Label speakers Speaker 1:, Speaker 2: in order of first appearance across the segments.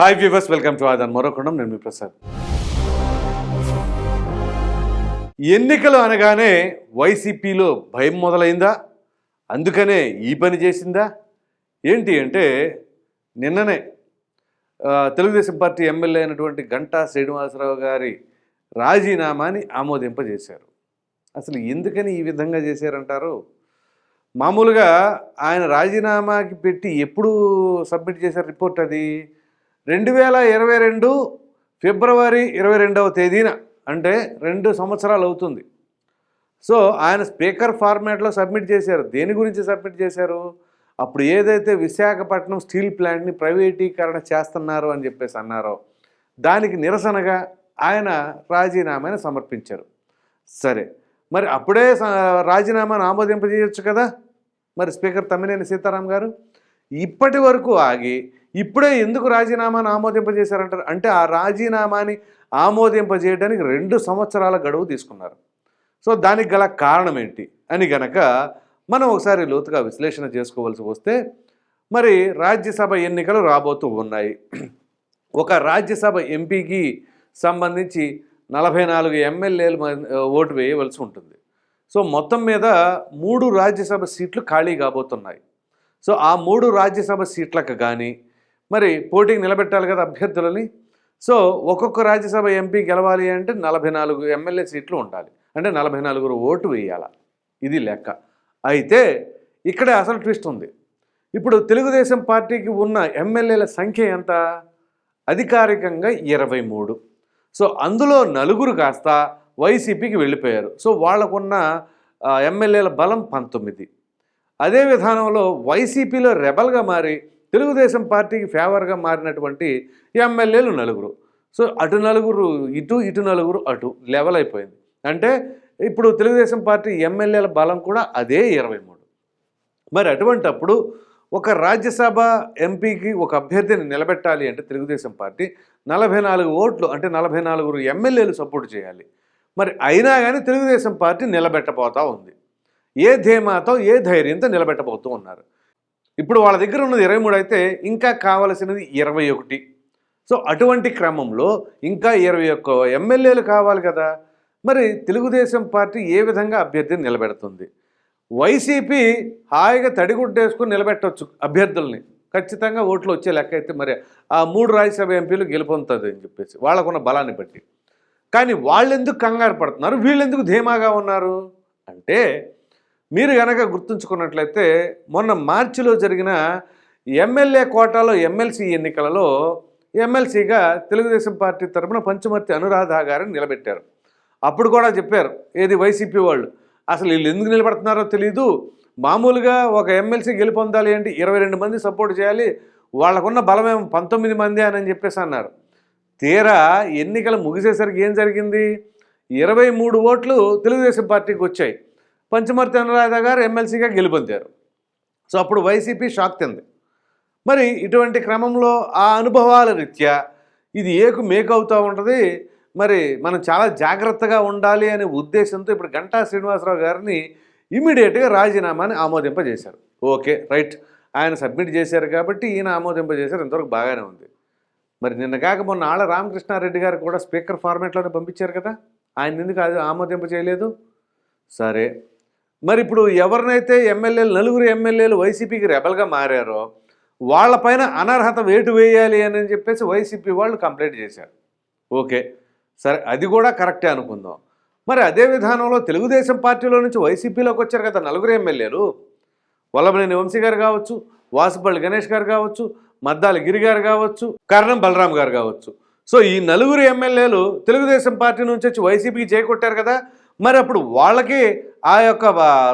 Speaker 1: Hi viewers welcome to ఆదాన్ మరొకడం నేను మీ ప్రసాద్. ఎన్నికలు అనగానే వైసీపీలో భయం మొదలైందా? అందుకనే ఈ పని చేసిందా? ఏంటి అంటే నిన్ననే తెలుగుదేశం పార్టీ ఎమ్మెల్యే అయినటువంటి గంటా శ్రీనివాసరావు గారి రాజీనామాని ఆమోదింపజేశారు. అసలు ఎందుకని ఈ విధంగా చేశారంటారు? మామూలుగా ఆయన రాజీనామాకి పెట్టి ఎప్పుడు సబ్మిట్ చేశారు రిపోర్ట్ అది? రెండు వేల ఇరవై రెండు ఫిబ్రవరి ఇరవై రెండవ తేదీన అంటే రెండు సంవత్సరాలు అవుతుంది. సో ఆయన స్పీకర్ ఫార్మాట్లో సబ్మిట్ చేశారు. దేని గురించి సబ్మిట్ చేశారు? అప్పుడు ఏదైతే విశాఖపట్నం స్టీల్ ప్లాంట్ని ప్రైవేటీకరణ చేస్తున్నారు అని చెప్పేసి అన్నారో దానికి నిరసనగా ఆయన రాజీనామాని సమర్పించారు. సరే మరి అప్పుడే రాజీనామాను ఆమోదింపజేయచ్చు కదా? మరి స్పీకర్ తమ్మినేని సీతారాం గారు? ఇప్పటి వరకు ఆగి ఇప్పుడే ఎందుకు రాజీనామాను ఆమోదింపజేశారంటారు? అంటే ఆ రాజీనామాని ఆమోదింపజేయడానికి రెండు సంవత్సరాల గడువు తీసుకున్నారు. సో దానికి గల కారణం ఏంటి? అని గనక మనం ఒకసారి లోతుగా విశ్లేషణ చేసుకోవాల్సి వస్తే మరి రాజ్యసభ ఎన్నికలు రాబోతూ ఉన్నాయి. ఒక రాజ్యసభ ఎంపీకి సంబంధించి నలభై నాలుగు ఎమ్మెల్యేలు ఓటు వేయవలసి ఉంటుంది. సో మొత్తం మీద మూడు రాజ్యసభ సీట్లు ఖాళీ కాబోతున్నాయి. సో ఆ మూడు రాజ్యసభ సీట్లకు కానీ మరి పోటీకి నిలబెట్టాలి కదా అభ్యర్థులని. సో ఒక్కొక్క రాజ్యసభ ఎంపీ గెలవాలి అంటే నలభై నాలుగు ఎమ్మెల్యే సీట్లు ఉండాలి. అంటే నలభై నలుగురు ఓటు వేయాల. ఇది లెక్క. అయితే ఇక్కడే అసలు ట్విస్ట్ ఉంది. ఇప్పుడు తెలుగుదేశం పార్టీకి ఉన్న ఎమ్మెల్యేల సంఖ్య ఎంత? అధికారికంగా ఇరవై మూడు. సో అందులో నలుగురు కాస్త వైసీపీకి వెళ్ళిపోయారు. సో వాళ్ళకున్న ఎమ్మెల్యేల బలం పంతొమ్మిది. అదే విధానంలో వైసీపీలో రెబల్గా మారి తెలుగుదేశం పార్టీకి ఫేవర్గా మారినటువంటి ఎమ్మెల్యేలు నలుగురు. సో అటు నలుగురు ఇటు ఇటు నలుగురు అటు లెవెల్ అయిపోయింది. అంటే ఇప్పుడు తెలుగుదేశం పార్టీ ఎమ్మెల్యేల బలం కూడా అదే ఇరవై మూడు. మరి అటువంటప్పుడు ఒక రాజ్యసభ ఎంపీకి ఒక అభ్యర్థిని నిలబెట్టాలి అంటే తెలుగుదేశం పార్టీ నలభై నాలుగు ఓట్లు అంటే నలభై నాలుగురు ఎమ్మెల్యేలు సపోర్ట్ చేయాలి. మరి అయినా కానీ తెలుగుదేశం పార్టీ నిలబెట్టబోతా ఉంది. ఏ ధీమాతో ఏ ధైర్యంతో నిలబెట్టబోతూ ఉన్నారు. ఇప్పుడు వాళ్ళ దగ్గర ఉన్నది ఇరవై మూడు అయితే ఇంకా కావలసినది ఇరవై ఒకటి. సో అటువంటి క్రమంలో ఇంకా ఇరవై ఒక్క ఎమ్మెల్యేలు కావాలి కదా. మరి తెలుగుదేశం పార్టీ ఏ విధంగా అభ్యర్థిని నిలబెడుతుంది? వైసీపీ హాయిగా తడిగుడ్డేసుకుని నిలబెట్టవచ్చు అభ్యర్థుల్ని. ఖచ్చితంగా ఓట్లు వచ్చే లెక్క అయితే మరి ఆ మూడు రాజ్యసభ ఎంపీలు గెలుపొందుతుంది అని చెప్పేసి వాళ్ళకున్న బలాన్ని బట్టి. కానీ వాళ్ళెందుకు కంగారు పడుతున్నారు? వీళ్ళెందుకు ధీమాగా ఉన్నారు? అంటే మీరు గనక గుర్తుంచుకున్నట్లయితే మొన్న మార్చిలో జరిగిన ఎమ్మెల్యే కోటాలో ఎమ్మెల్సీ ఎన్నికలలో ఎమ్మెల్సీగా తెలుగుదేశం పార్టీ తరపున పంచమర్తి అనురాధ గారిని నిలబెట్టారు. అప్పుడు కూడా చెప్పారు ఏది వైసీపీ వాళ్ళు? అసలు వీళ్ళు ఎందుకు నిలబడుతున్నారో తెలియదు మామూలుగా ఒక ఎమ్మెల్సీ గెలుపొందాలి అంటే ఇరవై రెండు మంది సపోర్ట్ చేయాలి వాళ్ళకున్న బలమేమో పంతొమ్మిది మంది అని చెప్పేసి అన్నారు. తీరా ఎన్నికలు ముగిసేసరికి ఏం జరిగింది? ఇరవై మూడు ఓట్లు తెలుగుదేశం పార్టీకి వచ్చాయి. పంచమర్తి అనురాధ గారు ఎమ్మెల్సీగా గెలుపొందారు. సో అప్పుడు వైసీపీ షాక్ తింది. మరి ఇటువంటి క్రమంలో ఆ అనుభవాల రీత్యా ఇది ఏకు మేక్ అవుతూ ఉంటుంది. మరి మనం చాలా జాగ్రత్తగా ఉండాలి అనే ఉద్దేశంతో ఇప్పుడు గంటా శ్రీనివాసరావు గారిని ఇమీడియట్గా రాజీనామాని ఆమోదింపజేశారు. Okay right. ఆయన సబ్మిట్ చేశారు కాబట్టి ఈయన ఆమోదింపజేశారు. ఇంతవరకు బాగానే ఉంది. మరి నిన్న కాక మొన్న ఆళ్ళ రామకృష్ణారెడ్డి గారు కూడా స్పీకర్ ఫార్మేట్లోనే పంపించారు కదా. ఆయన ఎందుకు అది ఆమోదింప చేయలేదు సరే. మరి ఇప్పుడు ఎవరినైతే ఎమ్మెల్యేలు నలుగురు ఎమ్మెల్యేలు వైసీపీకి రెబల్గా మారారో వాళ్ళపైన అనర్హత వేటు వేయాలి అని చెప్పేసి వైసీపీ వాళ్ళు కంప్లైంట్ చేశారు. ఓకే. సరే అది కూడా కరెక్టే అనుకుందాం. మరి అదే విధానంలో తెలుగుదేశం పార్టీలో నుంచి వైసీపీలోకి వచ్చారు కదా నలుగురు ఎమ్మెల్యేలు. వల్లభనేని వంశీ గారు కావచ్చు వాసుపల్లి గణేష్ గారు కావచ్చు మద్దాలి గిరి గారు కావచ్చు కర్ణం బలరాం గారు కావచ్చు. సో ఈ నలుగురు ఎమ్మెల్యేలు తెలుగుదేశం పార్టీ నుంచి వచ్చి వైసీపీకి చేకొట్టారు కదా మరి అప్పుడు వాళ్ళకి ఆ యొక్క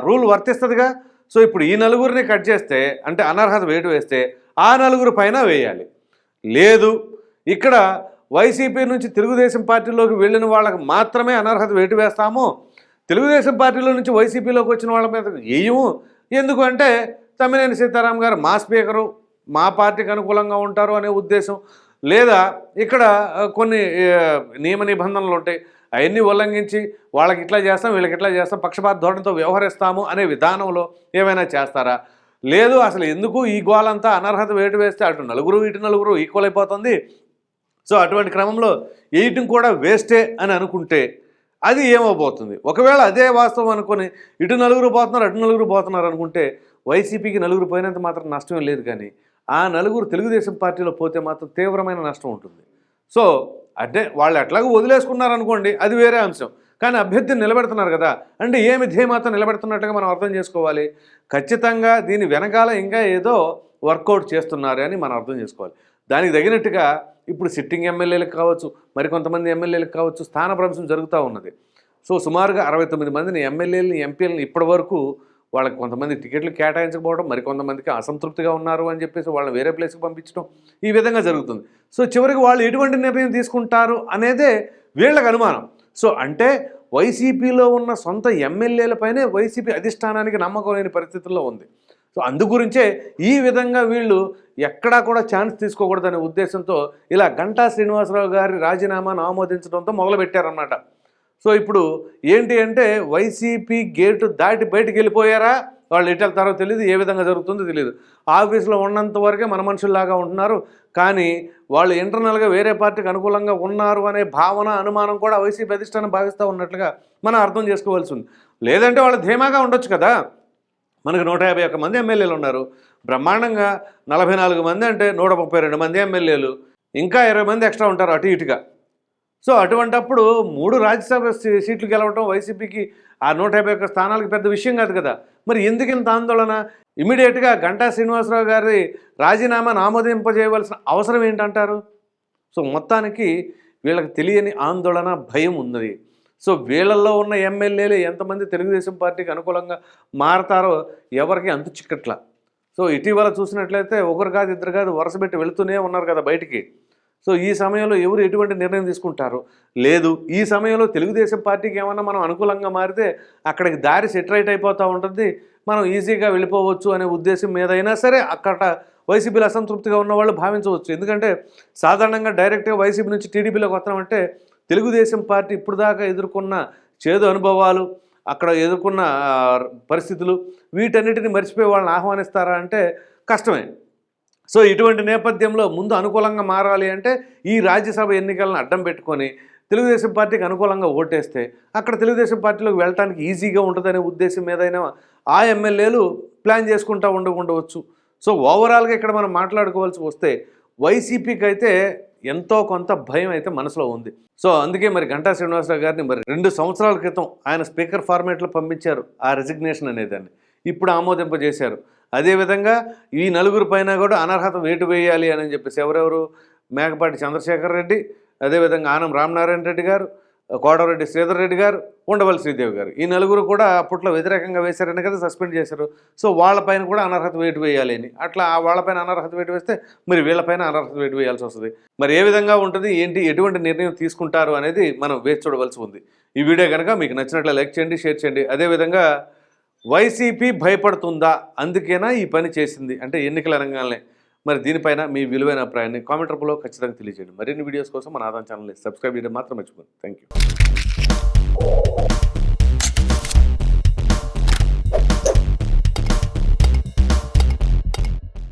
Speaker 1: రూల్ వర్తిస్తుందిగా. సో ఇప్పుడు ఈ నలుగురిని కట్ చేస్తే అంటే అనర్హత వేటు వేస్తే ఆ నలుగురు పైన వేయాలి. లేదు ఇక్కడ వైసీపీ నుంచి తెలుగుదేశం పార్టీలోకి వెళ్ళిన వాళ్ళకి మాత్రమే అనర్హత వేటు వేస్తాము. తెలుగుదేశం పార్టీలో నుంచి వైసీపీలోకి వచ్చిన వాళ్ళ మీద వేయము. ఎందుకంటే తమ్మినేని సీతారాం గారు మా స్పీకరు మా పార్టీకి అనుకూలంగా ఉంటారు అనే ఉద్దేశం. లేదా ఇక్కడ కొన్ని నియమ నిబంధనలు ఉంటాయి. అవన్నీ ఉల్లంఘించి వాళ్ళకి ఇట్లా చేస్తాం వీళ్ళకి ఇట్లా చేస్తాం పక్షపాత ధోరణితో వ్యవహరిస్తాము అనే విధానంలో ఏమైనా చేస్తారా? లేదు అసలు ఎందుకు ఈ గోలంతా అనర్హత వేటు వేస్తే అటు నలుగురు ఇటు నలుగురు ఈక్వల్ అయిపోతుంది. సో అటువంటి క్రమంలో వేయటం కూడా వేస్టే అని అనుకుంటే అది ఏమవబోతుంది? ఒకవేళ అదే వాస్తవం అనుకొని ఇటు నలుగురు పోతున్నారు అటు నలుగురు పోతున్నారు అనుకుంటే వైసీపీకి నలుగురు పోయినంత మాత్రం నష్టం లేదు కానీ ఆ నలుగురు తెలుగుదేశం పార్టీలో పోతే మాత్రం తీవ్రమైన నష్టం ఉంటుంది. సో అంటే వాళ్ళు ఎట్లాగో వదిలేసుకున్నారు అనుకోండి అది వేరే అంశం. కానీ అభ్యర్థిని నిలబెడుతున్నారు కదా అంటే ఏమి ధ్యేయమాత్రం నిలబెడుతున్నట్టుగా మనం అర్థం చేసుకోవాలి? ఖచ్చితంగా దీని వెనకాల ఇంకా ఏదో వర్కౌట్ చేస్తున్నారు అని మనం అర్థం చేసుకోవాలి. దానికి తగినట్టుగా ఇప్పుడు సిట్టింగ్ ఎమ్మెల్యేలకు కావచ్చు మరికొంతమంది ఎమ్మెల్యేలకు కావచ్చు స్థానభ్రంశం జరుగుతూ ఉన్నది. సో సుమారుగా అరవై తొమ్మిది మందిని ఎమ్మెల్యేలని ఎంపీలని ఇప్పటి వరకు వాళ్ళకి కొంతమంది టికెట్లు కేటాయించకపోవడం మరికొంతమందికి అసంతృప్తిగా ఉన్నారు అని చెప్పేసి వాళ్ళని వేరే ప్లేస్కి పంపించడం ఈ విధంగా జరుగుతుంది. సో చివరికి వాళ్ళు ఎటువంటి నిర్ణయం తీసుకుంటారు అనేదే వీళ్ళకి అనుమానం. సో అంటే వైసీపీలో ఉన్న సొంత ఎమ్మెల్యేలపైనే వైసీపీ అధిష్టానానికి నమ్మకం లేని పరిస్థితుల్లో ఉంది. సో అందుగురించే ఈ విధంగా వీళ్ళు ఎక్కడా కూడా ఛాన్స్ తీసుకోకూడదనే ఉద్దేశంతో ఇలా గంటా శ్రీనివాసరావు గారి రాజీనామాను ఆమోదించడంతో మొదలుపెట్టారన్నమాట. సో ఇప్పుడు ఏంటి అంటే వైసీపీ గేటు దాటి బయటికి వెళ్ళిపోయారా? వాళ్ళు ఎటు వెళ్తారో తెలియదు ఏ విధంగా జరుగుతుందో తెలియదు ఆఫీస్లో ఉన్నంత వరకే మన మనుషుల్లాగా ఉంటున్నారు. కానీ వాళ్ళు ఇంటర్నల్గా వేరే పార్టీకి అనుకూలంగా ఉన్నారు అనే భావన అనుమానం కూడా వైసీపీ అధిష్టానం భావిస్తూ ఉన్నట్లుగా మనం అర్థం చేసుకోవాల్సి ఉంది. లేదంటే వాళ్ళు ధీమాగా ఉండొచ్చు కదా. మనకు నూట యాభై ఒక్క మంది ఎమ్మెల్యేలు ఉన్నారు. బ్రహ్మాండంగా నలభై నాలుగు మంది అంటే నూట ముప్పై రెండు మంది ఎమ్మెల్యేలు. ఇంకా ఇరవై మంది ఎక్స్ట్రా ఉంటారు అటు ఇటుగా. సో అటువంటప్పుడు మూడు రాజ్యసభ సీ- సీట్లు గెలవటం వైసీపీకి ఆ నూట యాభై ఒక్క స్థానాలకు పెద్ద విషయం కాదు కదా. మరి ఎందుకు ఇంత ఆందోళన? ఇమీడియట్గా గంటా శ్రీనివాసరావు గారి రాజీనామాను ఆమోదింపజేయవలసిన అవసరం ఏంటంటారు? సో మొత్తానికి వీళ్ళకి తెలియని ఆందోళన భయం ఉన్నది. సో వీళ్ళల్లో ఉన్న ఎమ్మెల్యేలు ఎంతమంది తెలుగుదేశం పార్టీకి అనుకూలంగా మారతారో ఎవరికి అంతు చిక్కట్ల. సో ఇటీవల చూసినట్లయితే ఒకరు కాదు ఇద్దరు కాదు వరుస పెట్టి వెళుతూనే ఉన్నారు కదా బయటికి. సో ఈ సమయంలో ఎవరు ఎటువంటి నిర్ణయం తీసుకుంటారు? లేదు ఈ సమయంలో తెలుగుదేశం పార్టీకి ఏమన్నా మనం అనుకూలంగా మారితే అక్కడికి దారి సెటరైట్ అయిపోతూ ఉంటుంది. మనం ఈజీగా వెళ్ళిపోవచ్చు అనే ఉద్దేశం మీద అయినా సరే అక్కడ వైసీపీలో అసంతృప్తిగా ఉన్న వాళ్ళు భావించవచ్చు. ఎందుకంటే సాధారణంగా డైరెక్ట్గా వైసీపీ నుంచి టీడీపీలోకి వస్తామంటే తెలుగుదేశం పార్టీ ఇప్పుడు దాకా ఎదుర్కొన్న చేదు అనుభవాలు అక్కడ ఎదుర్కొన్న పరిస్థితులు వీటన్నిటిని మర్చిపోయి వాళ్ళని ఆహ్వానిస్తారా అంటే కష్టమే. సో ఇటువంటి నేపథ్యంలో ముందు అనుకూలంగా మారాలి అంటే ఈ రాజ్యసభ ఎన్నికలను అడ్డం పెట్టుకొని తెలుగుదేశం పార్టీకి అనుకూలంగా ఓటేస్తే అక్కడ తెలుగుదేశం పార్టీలోకి వెళ్ళటానికి ఈజీగా ఉంటుందనే ఉద్దేశం ఏదైనా ఆ ఎమ్మెల్యేలు ప్లాన్ చేసుకుంటూ ఉండకుండవచ్చు సో ఓవరాల్గా ఇక్కడ మనం మాట్లాడుకోవాల్సి వస్తే వైసీపీకి అయితే ఎంతో కొంత భయం అయితే మనసులో ఉంది. సో అందుకే మరి గంటా శ్రీనివాసరావు గారిని మరి రెండు సంవత్సరాల క్రితం ఆయన స్పీకర్ ఫార్మేట్లో పంపించారు ఆ రెసిగ్నేషన్ అనేదాన్ని ఇప్పుడు ఆమోదింపజేశారు. అదేవిధంగా ఈ నలుగురు పైన కూడా అనర్హత వేటు వేయాలి అని చెప్పేసి ఎవరెవరు? మేకపాటి చంద్రశేఖర్ రెడ్డి అదేవిధంగా ఆనం రామనారాయణ రెడ్డి గారు కోడవరెడ్డి శ్రీధర్ రెడ్డి గారు ఉండవల్లి శ్రీదేవి గారు. ఈ నలుగురు కూడా అప్పట్లో వ్యతిరేకంగా వేశారని కదా సస్పెండ్ చేశారు. సో వాళ్ళపైన కూడా అనర్హత వేటు వేయాలి అని. అట్లా ఆ వాళ్ళపైన అనర్హత వేటు వేస్తే మరి వీళ్ళపైన అనర్హత వేటు వేయాల్సి వస్తుంది. మరి ఏ విధంగా ఉంటుంది? ఏంటి? ఎటువంటి నిర్ణయం తీసుకుంటారు అనేది మనం వేచి చూడవలసి ఉంది. ఈ వీడియో కనుక మీకు నచ్చినట్లు లైక్ చేయండి షేర్ చేయండి. అదేవిధంగా వైసీపీ భయపడుతుందా? అందుకేనా ఈ పని చేసింది? అంటే ఎన్నికల రంగాలనే. మరి దీనిపైన మీ విలువైన అభిప్రాయాన్ని కామెంట్ రూపంలో ఖచ్చితంగా తెలియజేయండి. మరిన్ని వీడియోస్ కోసం మన ఆదాయం ఛానల్ని సబ్స్క్రైబ్ చేయడం మాత్రం మర్చిపోండి థ్యాంక్ యూ